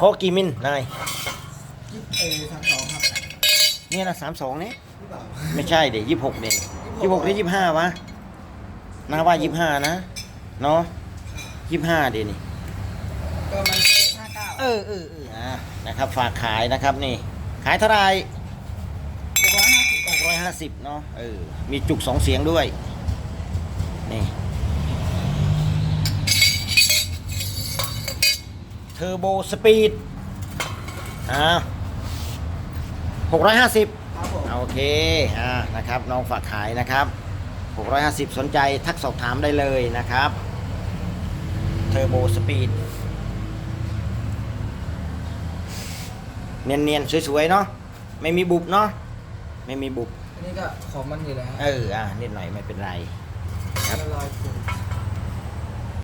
ขอกี่มิลนายยี่สิบเอสามสองครับเนี่ยนะสามสองเนี่ยหรือเปล่าไม่ใช่เดี๋ยวยี่หกเด่นยี่หกหรือยี่ห้าวะนาว่ายี่ห้านะเนาะยี่ห้าเดี๋ยวนี่ก็มันเจ็ดห้าเก้าเออเออเอออะนะครับ ฝากขายนะครับนี่ ขายเท่าไหรหกร้อยห้าสิบหกร้อยห้าสิบเนาะเออมีจุกสองเสียงด้วยนี่ ทอร์โบสปีดอ่าหกร้อยห้าสิบครับผมโอเคอ่านะครับ น้องฝากขายนะครับ650สนใจทักสอบถามได้เลยนะครับเทอร์โบสปีดเนียนๆ สวยๆ เนาะไม่มีบุบเนาะไม่มีบุบอันนี้ก็ของมันอยู่แล้วเอออ่านิดหน่อยไม่เป็นไร ครับ ละลายฝุ่น